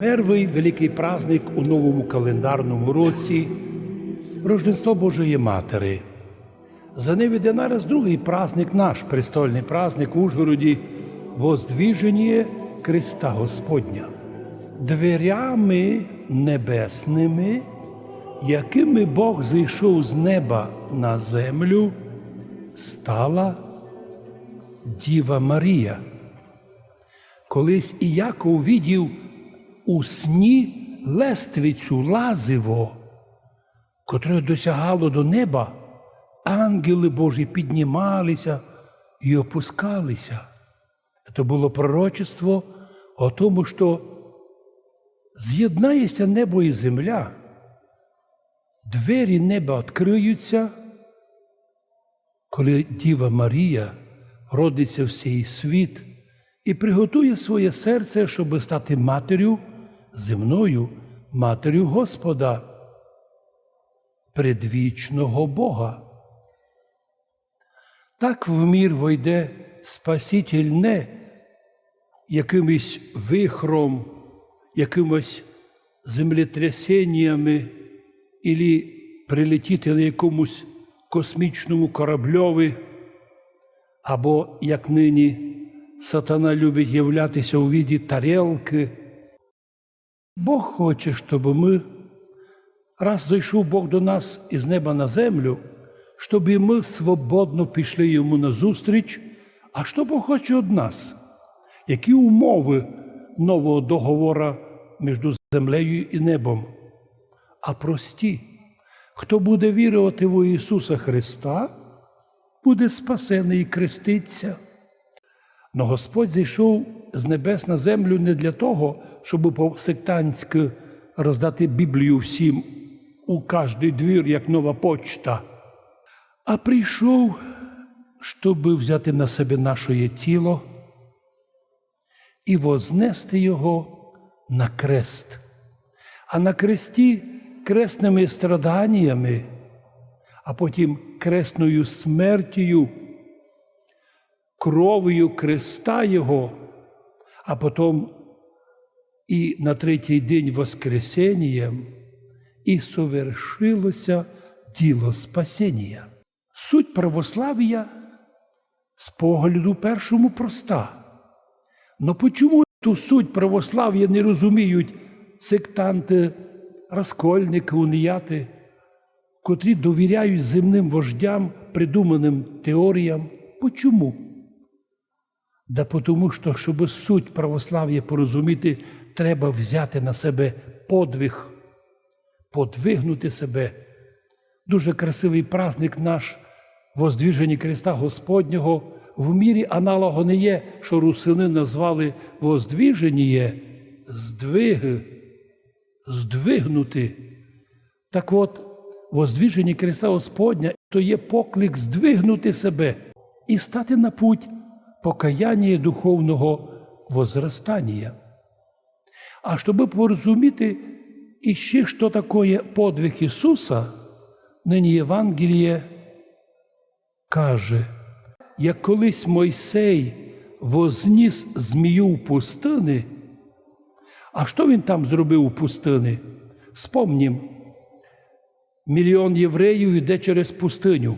Перший великий праздник у новому календарному році Рождество Божої Матері. За ним іде нараз другий праздник наш, престольний праздник у Ужгороді, Воздвіження Христа Господня. Дверями небесними, якими Бог зійшов з неба на землю, стала Діва Марія. Колись і Яков видів у сні лествицю лазиво, котре досягало до неба, ангели Божі піднімалися і опускалися. Це було пророчество о тому, що з'єднається небо і земля, двері неба відкриються, коли Діва Марія родиться в цей світ і приготує своє серце, щоб стати матір'ю земною, матір'ю Господа, предвічного Бога. Так в мір войде Спаситель не якимось вихром, якимось землетрясеннями, і прилетіти на якомусь космічному корабльові, або як нині сатана любить являтися у віді тарелки. Бог хоче, щоб ми, раз зайшов Бог до нас із неба на землю, щоб і ми свободно пішли йому назустріч. А що Бог хоче від нас? Які умови нового договору між землею і небом? А прості, хто буде вірувати в Ісуса Христа, буде спасений і креститься. Но Господь зійшов з небес на землю не для того, щоб по-сектантськи роздати Біблію всім у кожний двір, як нова почта, а прийшов, щоб взяти на себе наше тіло і вознести його на крест. А на кресті кресними страданнями, а потім кресною смертю кров'ю креста Його, а потім і на третій день Воскресенням, і совершилося діло спасіння. Суть православ'я з погляду першому проста. Но почому ту суть православ'я не розуміють сектанти, розкольники, уніяти, котрі довіряють земним вождям, придуманим теоріям? Почому? Да тому, що, щоб суть православ'я порозуміти, треба взяти на себе подвиг, подвигнути себе. Дуже красивий праздник наш, воздвіження Христа Господнього. В мірі аналогу не є, що русини назвали воздвіження здвиги, здвигнути. Так от, воздвіження Христа Господня то є поклик здвигнути себе і стати на путь покаяння духовного возрастання. А щоб порозуміти іще, що таке подвиг Ісуса, нині Євангеліє каже, як колись Мойсей возніс змію в пустини, а що він там зробив у пустини? Спомнім, мільйон євреїв йде через пустиню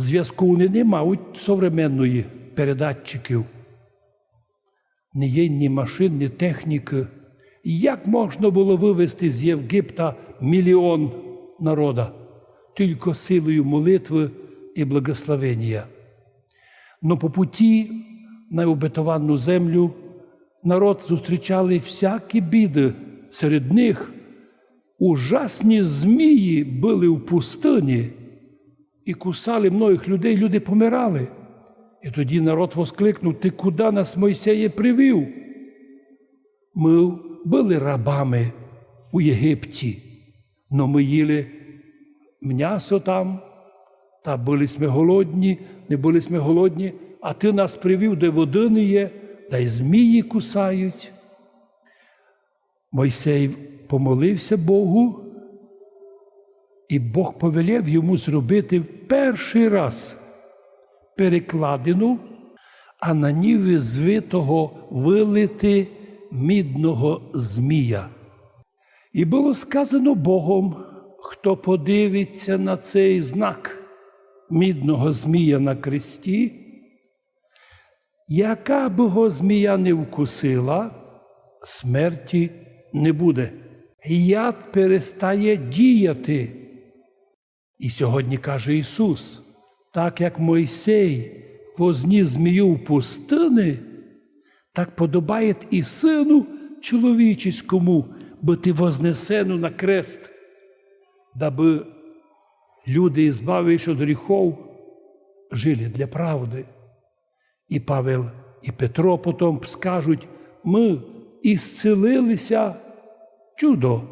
зв'язку вони не мають современної передатчиків. Не є ні машин, ні техніки. Як можна було вивезти з Євгипта мільйон народа? Тільки силою молитви і благословення. Но по путі на обетовану землю народ зустрічали всякі біди. Серед них ужасні змії були в пустині і кусали многих людей, люди помирали. І тоді народ воскликнув: Ти куди нас Мойсеє привів? Ми були рабами у Єгипті, но ми їли м'ясо там, та були ми голодні, не були ми голодні, а ти нас привів, де води є, та й змії кусають. Мойсей помолився Богу. І Бог повелів йому зробити в перший раз перекладину, а на ніви звитого вилити мідного змія. І було сказано Богом, хто подивиться на цей знак мідного змія на кресті, яка б його змія не вкусила, смерті не буде. Яд перестає діяти. І сьогодні каже Ісус, так як Мойсей возніс змію в пустини, так подобає і сину чоловічеському бути вознесену на крест, даби люди, збавивши від гріхов, жили для правди. І Павел, і Петро потім скажуть, ми ісцелилися чудо,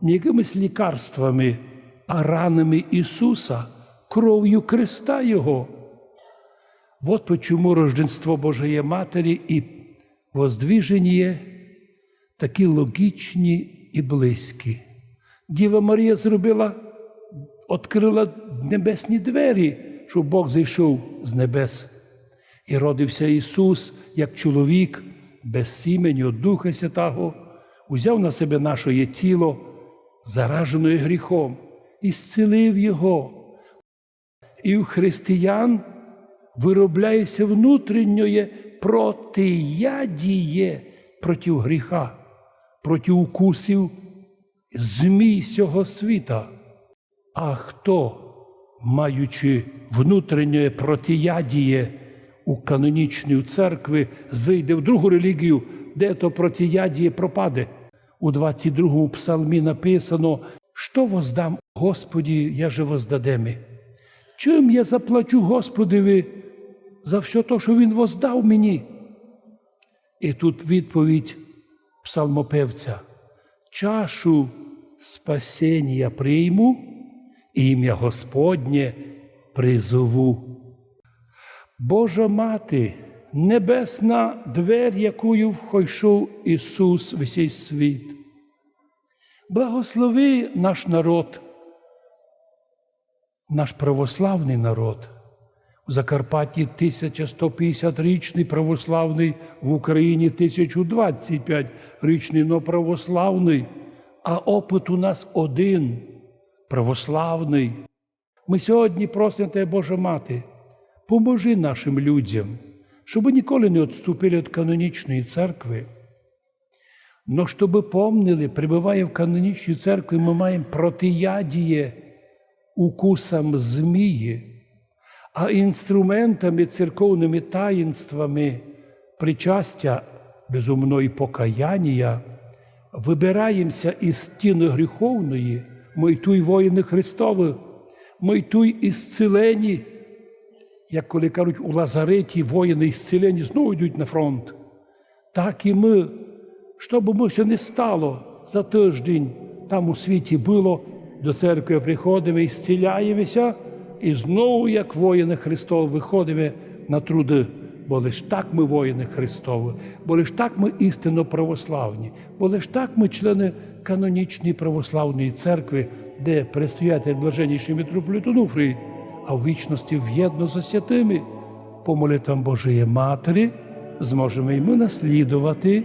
не якимись лікарствами, а ранами Ісуса, кров'ю креста Його. Вот почему Рождество Божої Матері і воздвіження такі логічні і близькі. Діва Марія зробила, відкрила небесні двері, щоб Бог зайшов з небес. І родився Ісус як чоловік без сімені від Духа Святого, узяв на себе наше тіло, заражене гріхом, і зцілив Його. І у християн виробляється внутрішнє протиядіє проти гріха, проти укусів змій цього світа. А хто, маючи внутрішнє протиядіє у канонічній церкві, зайде в другу релігію, де то протиядіє пропаде? У 22-му псалмі написано, що воздам Господі, я же. Чим я заплачу Господеві за все те, що Він воздав мені? І тут відповідь псалмопевця: чашу спасіння прийму, ім'я Господнє призову. Божа мати, небесна двер, якою вхойшов Ісус в цей світ. Благослови наш народ, наш православний народ. У Закарпатті 1150-річний православний, в Україні 1025-річний, но православний, а опит у нас один православний. Ми сьогодні просимо Тебе, Божа Мати, поможи нашим людям, щоб ніколи не відступили від канонічної церкви. Но щоб помнили, прибуває в канонічній церкві, ми маємо протиядіє укусам змії, а інструментами церковними таїнствами причастя, безумно і покаяння, вибираємося із стіни гріховної, мойтуй воїни Христові, мойтуй ісцелені, як коли кажуть, у Лазареті воїни ісцелені знову йдуть на фронт. Так і ми, що б ми все не стало за тиждень, там у світі було, до церкви приходимо і зціляємося, і знову, як воїни Христові, виходимо на труди. Бо лиш так ми воїни Христові, бо лиш так ми істинно православні, бо лиш так ми члени канонічної православної церкви, де предстоятель блаженніший митрополит Онуфрій, а в вічності в'єдно за святими, по молитвам Божої Матері, зможемо й ми наслідувати